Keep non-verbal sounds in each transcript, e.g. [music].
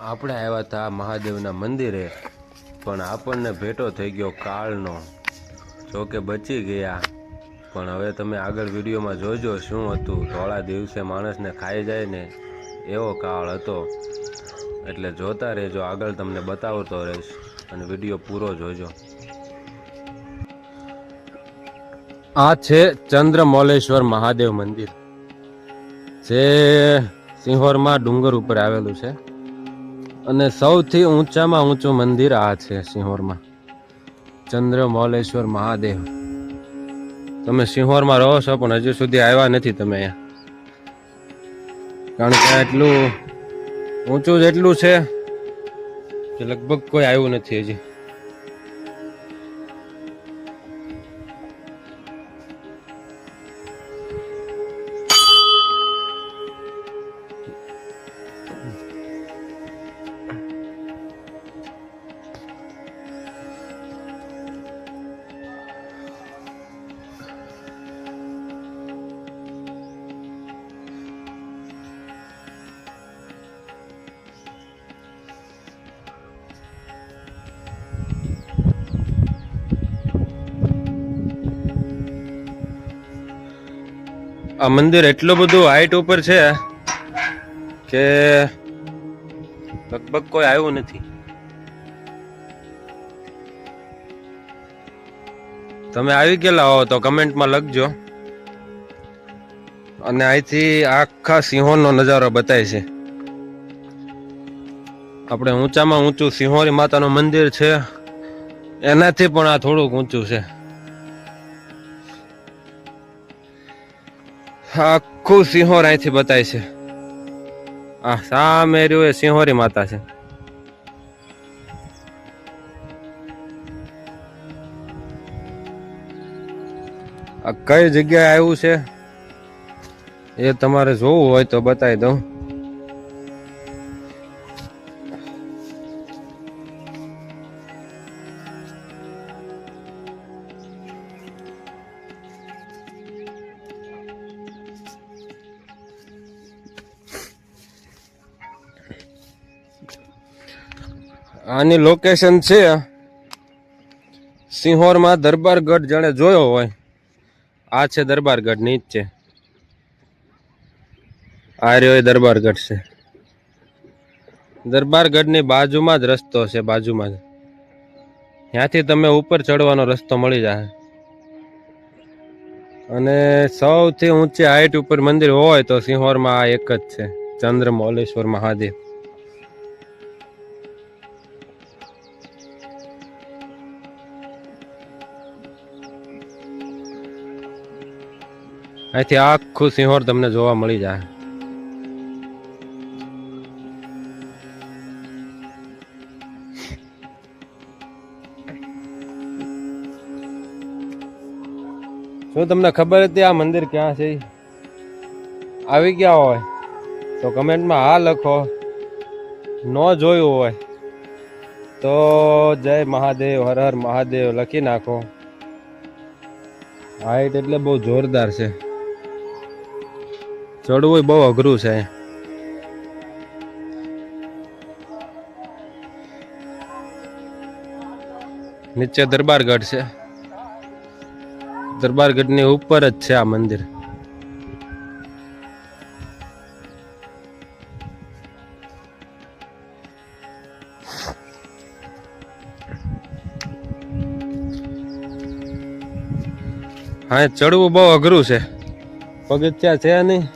આપણે આવ્યા હતા મહાદેવના મંદિરે, પણ આપણને ભેટો થઈ ગયો કાળનો. જો કે બચી ગયા. પણ હવે તમે આગળ વિડીયોમાં જોજો શું હતું. ધોળા દિવસે માણસને ખાઈ જાય ને એવો કાળ હતો. એટલે જોતા રહેજો, આગળ તમને બતાવતો રહીશ અને વીડિયો પૂરો જોજો. આ છે ચંદ્રમોલેશ્વર મહાદેવ મંદિર. જે સિંહોરમાં ડુંગર ઉપર આવેલું છે. અને સૌથી ઊંચામાં ઊંચું મંદિર આ છે સિંહોરમાં. ચંદ્રમૌલેશ્વર મહાદેવ. તમે સિંહોરમાં રહો છો, પણ હજુ સુધી આવ્યા નથી તમે અહીંયા. કારણ કે એટલું ઊંચું જ એટલું છે, કે લગભગ કોઈ આવ્યું નથી હજી. આ મંદિર એટલું બધું હાઈટ ઉપર છે કે લગભગ કોઈ આવ્યું નથી. તમે આવી ગયેલા હો તો કમેન્ટમાં લખજો. અને અહીંથી આખા સિંહોનો નજારો બતાય છે. આપણે ઊંચામાં ઊંચું સિંહોરી માતાનું મંદિર છે. એનાથી પણ આ થોડુંક ઊંચું છે. આખું સિંહોર અહીંથી બતાય છે. આ સામે રહ્યું એ સિંહોરી માતા છે? આ કઈ જગ્યાએ આવ્યું છે? એ તમારે જોવું હોય તો બતાવી દઉં. આની લોકેશન છે. સિંહોરમાં દરબારગઢ જાણે જોયો હોય, આ છે દરબારગઢ નીચે. આ રહ્યો દરબારગઢ છે. દરબારગઢની બાજુમાં જ રસ્તો છે, બાજુમાં જ. ત્યાંથી તમે ઉપર ચડવાનો રસ્તો મળી જાય. અને સૌથી ઊંચી હાઈટ ઉપર મંદિર હોય તો સિંહોરમાં આ એક જ છે ચંદ્રમૌલેશ્વર મહાદેવ. અહીંથી આખું સિંહોર તમને જોવા મળી જાય. શું તમને ખબર હતી આ મંદિર ક્યાં છે? આવી ગયા હોય તો કમેન્ટમાં હા લખો. ન જોયું હોય તો જય મહાદેવ, હર હર મહાદેવ લખી નાખો. હાઈટ એટલે બહુ જોરદાર છે. ચડવું બહુ અઘરું છે. નીચે દરબારગઢ છે. દરબારગઢની ઉપર જ છે આ મંદિર. હા, ચડવું બહુ અઘરું છે. પગથિયા છે નહીં.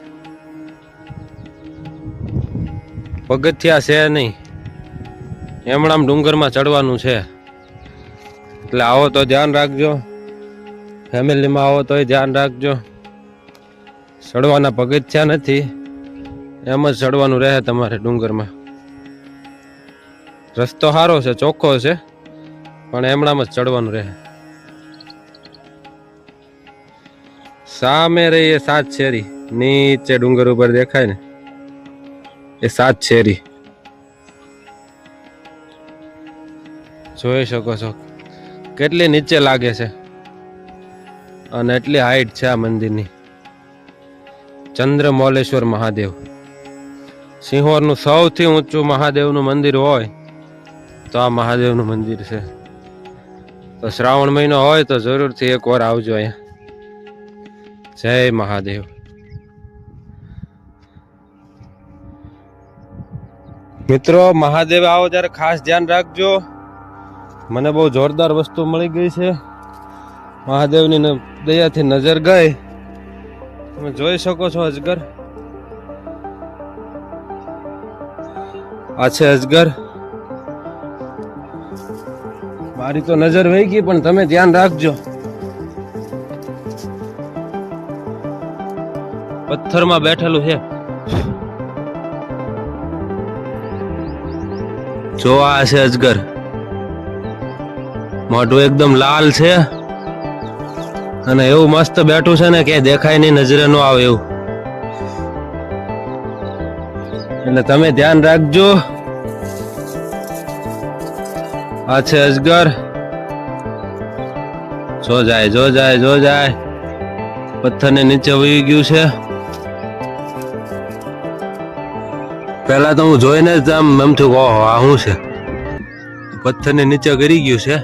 પગથિયા છે નહીં. એમણામ ડુંગરમાં ચડવાનું છે. એટલે આવો તો ધ્યાન રાખજો. ફેમિલીમાં આવો તોય ધ્યાન રાખજો. ચડવાના પગથિયા નથી. એમ જ ચડવાનું રહે તમારે ડુંગરમાં. રસ્તો સારો છે, ચોખ્ખો છે, પણ એમણામાં જ ચડવાનું રહે. સામે રહીએ સાત શેરી. નીચે ડુંગર ઉપર દેખાય ને. એ સાત શેરી. જોઈ શકો છો. કેટલી નીચે લાગે છે? અને એટલી હાઈટ છે આ મંદિરની. ચંદ્રમૌલેશ્વર મહાદેવ. સિંહોરનું સૌથી ઊંચું મહાદેવનું મંદિર હોય, તો આ મહાદેવનું મંદિર છે. તો શ્રાવણ મહિનો હોય તો જરૂરથી એકવાર આવજો અહીંયા. જય મહાદેવ. મિત્રો, મહાદેવ, આવો ત્યારે ખાસ ધ્યાન રાખજો. મને બહુ જોરદાર વસ્તુ મળી ગઈ છે. મહાદેવની દયાથી નજર ગઈ. તમે જોઈ શકો છો અજગર. આ છે અજગર. મારી તો નજર વહી ગઈ, પણ તમે ધ્યાન રાખજો. પથ્થરમાં બેઠેલું છે. જો આ છે અજગર. મોઢું એકદમ લાલ છે અને એવું મસ્ત બેઠું છે ને કે દેખાય નહીં, નજરે ન આવે એવું. એટલે તમે ધ્યાન રાખજો. આ છે અજગર. જો જાય જો જાય જો જાય. પથ્થરની નીચે વહી ગયું છે. પહેલા તો હું જોઈને જ આમ એમ થયું ઓહો, આ શું છે? પથ્થરની નીચે કરી ગયું છે.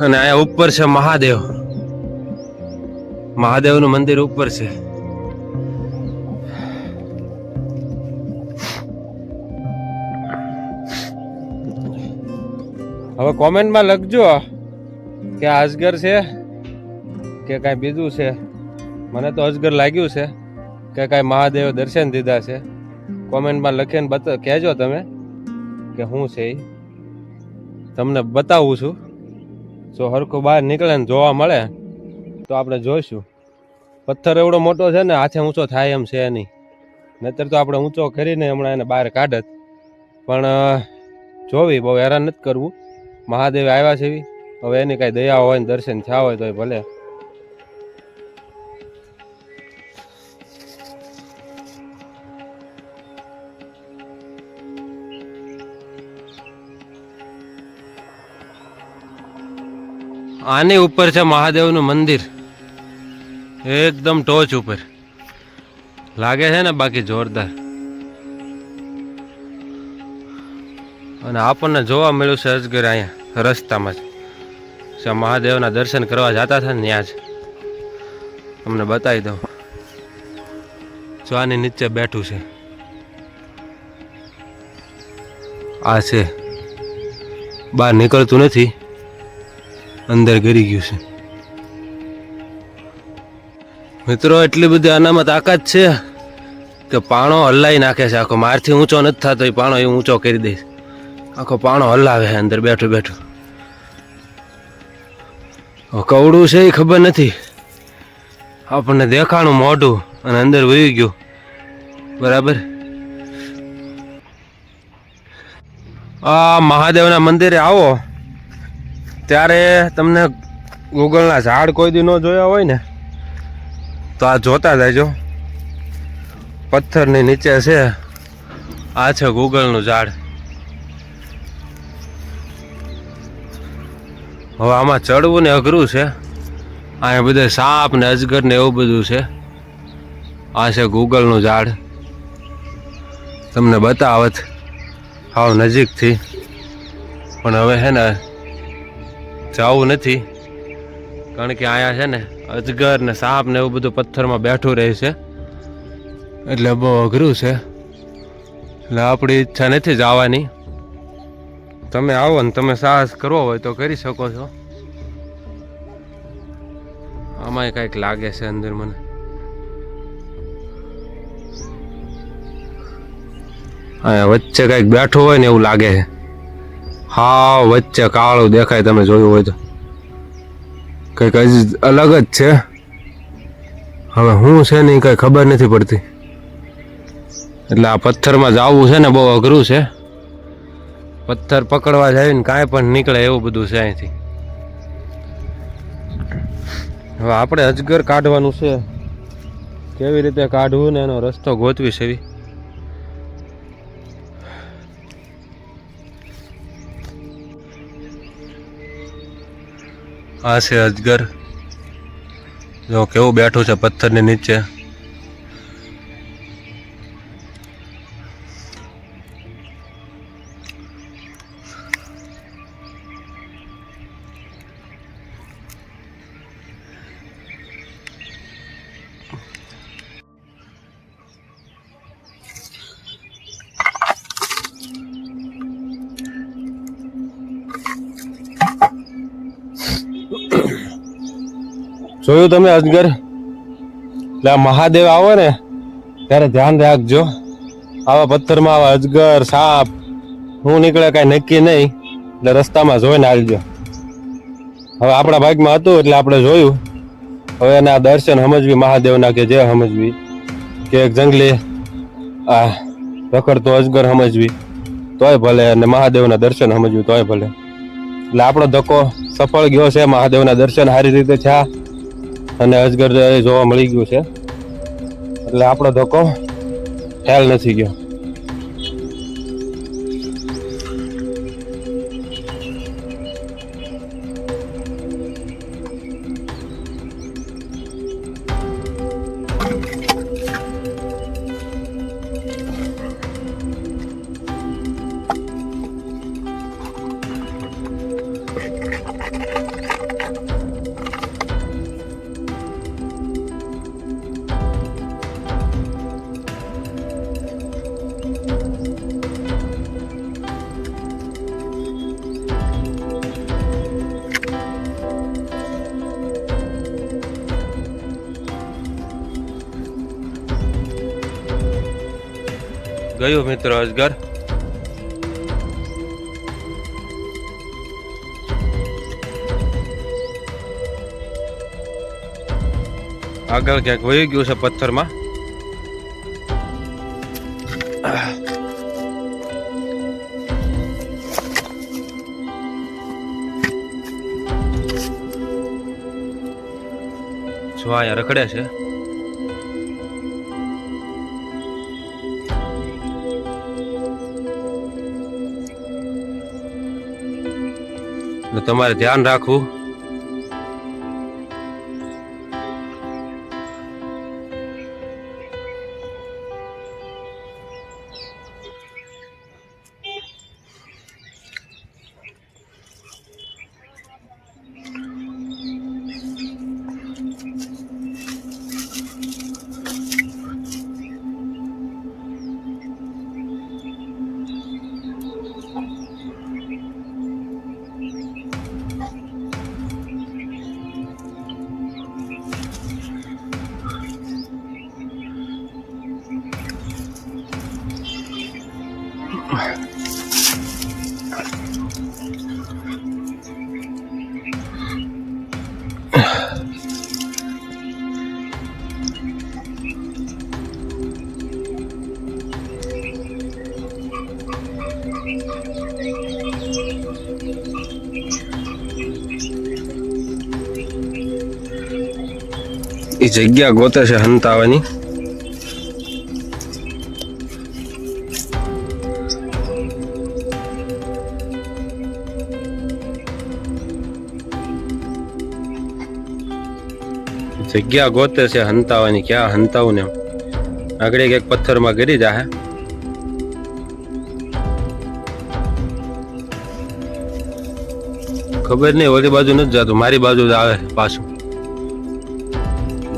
અને અહીંયા ઉપર છે મહાદેવ. મહાદેવનું મંદિર ઉપર છે. હવે કોમેન્ટમાં લખજો કે અજગર છે કે કાંઈ બીજું છે. મને તો અજગર લાગ્યું છે કે કાંઈ મહાદેવ દર્શન દીધા છે. કોમેન્ટમાં લખીને બતા કહેજો તમે કે શું છે એ તમને બતાવું છું. જો હરખું બહાર નીકળે ને જોવા મળે, તો આપણે જોઈશું. પથ્થર એવડો મોટો છે ને, હાથે ઊંચો થાય એમ છે નહીં. નહીતર તો આપણે ઊંચો કરીને હમણાં એને બહાર કાઢત પણ જોવી, બહુ હેરાન નથી કરવું. મહાદેવ આવ્યા છે હવે એની કાંઈ દયા હોય ને દર્શન થયા હોય તો ભલે. આની ઉપર છે મહાદેવનું મંદિર. એકદમ ટોચ ઉપર. લાગે છે ને બાકી જોરદાર. અને આપણને જોવા મળ્યું છે અજગર અહીંયા રસ્તામાં જ. મહાદેવના દર્શન કરવા જતા હતા ને ત્યાં જ. તમને બતાવી દઉં જો આની નીચે બેઠું છે. આ છે. બહાર નીકળતું નથી. અંદર ગરી ગયું છે. મિત્રો, એટલી બધી આનામાં તાકાત છે કે પાણો હલાવી નાખે છે. આખો મારથી ઊંચો નથી થતો, એ પાણો એ ઊંચો કરી દે આખો પાણો હલાવે છે અંદર બેઠું બેઠું. કવડું છે એ ખબર નથી. આપણને દેખાણું મોઢું અને અંદર વહી ગયું. બરાબર? આ મહાદેવના મંદિરે આવો. ત્યારે તમને ગૂગલના ઝાડ કોઈ દી ન જોયા હોય ને, તો આ જોતા જજો પથ્થરની નીચે છે, આ છે ગૂગલનું ઝાડ. હવે આમાં ચડવું ને અઘરું છે. અહીંયા બધે સાપ ને અજગર ને એવું બધું છે. આ છે ગૂગલનું ઝાડ. તમને બતાવત હાવ નજીકથી. પણ હવે છે ને જવું નથી. કારણ કે અહીંયા છે ને, અજગર ને સાપ ને એવું બધું પથ્થરમાં બેઠું રહે છે. એટલે બહુ અઘરું છે. એટલે આપણી ઈચ્છા નથી જવાની. તમે આવો ને, તમે સાહસ કરવો હોય તો કરી શકો છો. આમાંય કંઈક લાગે છે અંદર મને. વચ્ચે કંઈક બેઠું હોય ને એવું લાગે છે. હા, વચ્ચે કાળું દેખાય, તમે જોયું હોય તો. કંઈક હજી અલગ જ છે. હવે હું છે ને કંઈ ખબર નથી પડતી. એટલે આ પથ્થરમાં જવું છે ને, બહુ અઘરું છે. પથ્થર પકડવા જાય ને કાંઈ પણ નીકળે એવું બધું છે અહીંથી. હવે આપણે અજગર કાઢવાનું છે. કેવી રીતે કાઢવું ને એનો રસ્તો ગોતવી છે એવી. આ છે અજગર. જો કેવું બેઠું છે પથ્થરની નીચે. જોયું તમે અજગર? એટલે આ મહાદેવ આવો ને, ત્યારે ધ્યાન રાખજો. આવા પથ્થરમાં આવા અજગર, સાપ, હું નીકળે કાંઈ નક્કી નહીં. એટલે રસ્તામાં જોઈને આવજો હવે આપણા ભાગમાં હતું એટલે આપણે જોયું. હવે એના દર્શન સમજવી, મહાદેવના કે જે સમજવી. કે એક જંગલી, આ રખડતો અજગર સમજવી. તોય ભલે અને મહાદેવના દર્શન સમજવી, તોય ભલે. એટલે આપણો ધક્કો સફળ ગયો છે, મહાદેવના દર્શન સારી રીતે થયા. અને અજગર જોવા મળી ગયું છે. એટલે આપણો ધક્કો ખ્યાલ નથી ગયો. ગયું મિત્ર અજગર? આગળ ક્યાંક વહી ગયું છે પથ્થરમાં? જો અહીંયા રખડે છે. એટલે તમારે ધ્યાન રાખવું. એ જગ્યા ગોતે છે હંતાવાની. જગ્યા ગોતે છે હંતાવાની. ક્યાં હંતાવું ને આગળ એક પથ્થરમાં ગરી જાહે. ખબર નહીં, ઓલી બાજુ નથી જતું, મારી બાજુ જ આવે પાછું.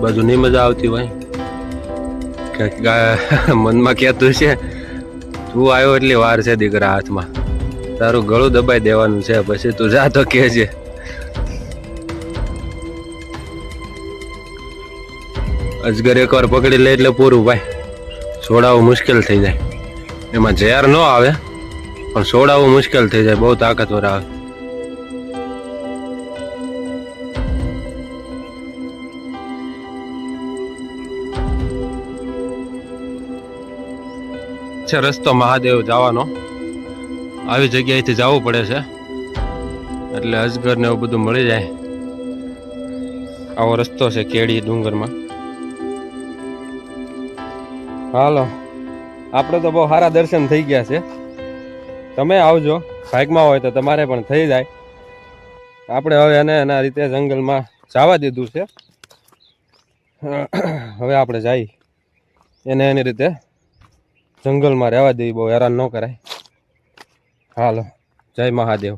બાજુ નહીં મજા આવતી ભાઈ [laughs] મનમાં કહેતું છે, તું આવ્યો એટલી વાર છે દીકરા હાથમાં. તારું ગળું દબાઈ દેવાનું છે, પછી તું જા તો કે છે અજગર એકવાર પકડી લે એટલે પૂરું ભાઈ. છોડાવવું મુશ્કેલ થઈ જાય. એમાં ઝેર ન આવે, પણ છોડાવવું મુશ્કેલ થઈ જાય, બહુ તાકાતવર આવે. છે રસ્તો મહાદેવ જવાનો. આવી જગ્યાએથી જવું પડે છે. એટલે અજગર ને એવું બધું મળી જાય. આવો રસ્તો છે કેડી ડુંગરમાં. હાલો. આપણે તો બહુ સારા દર્શન થઈ ગયા છે. તમે આવજો. બાઇકમાં હોય તો તમારે પણ થઈ જાય. આપણે હવે એને એના રીતે જંગલમાં જવા દીધું છે. હવે આપણે જઈ. એને એની રીતે જંગલમાં રહેવા દેવી બહુ હેરાન ન કરાય. હાલો જય મહાદેવ.